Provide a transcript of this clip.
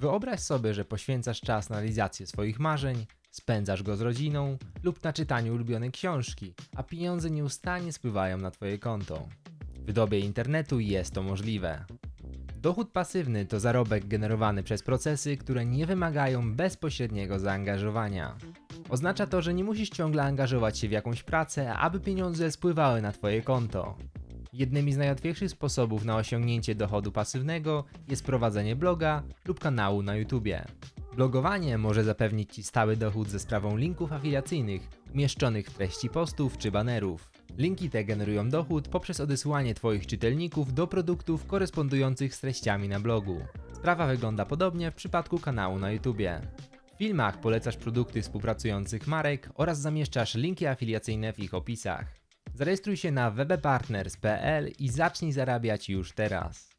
Wyobraź sobie, że poświęcasz czas na realizację swoich marzeń, spędzasz go z rodziną lub na czytaniu ulubionej książki, a pieniądze nieustannie spływają na Twoje konto. W dobie internetu jest to możliwe. Dochód pasywny to zarobek generowany przez procesy, które nie wymagają bezpośredniego zaangażowania. Oznacza to, że nie musisz ciągle angażować się w jakąś pracę, aby pieniądze spływały na Twoje konto. Jednymi z najłatwiejszych sposobów na osiągnięcie dochodu pasywnego jest prowadzenie bloga lub kanału na YouTubie. Blogowanie może zapewnić Ci stały dochód ze sprawą linków afiliacyjnych umieszczonych w treści postów czy banerów. Linki te generują dochód poprzez odesłanie Twoich czytelników do produktów korespondujących z treściami na blogu. Sprawa wygląda podobnie w przypadku kanału na YouTubie. W filmach polecasz produkty współpracujących marek oraz zamieszczasz linki afiliacyjne w ich opisach. Zarejestruj się na webpartners.pl i zacznij zarabiać już teraz.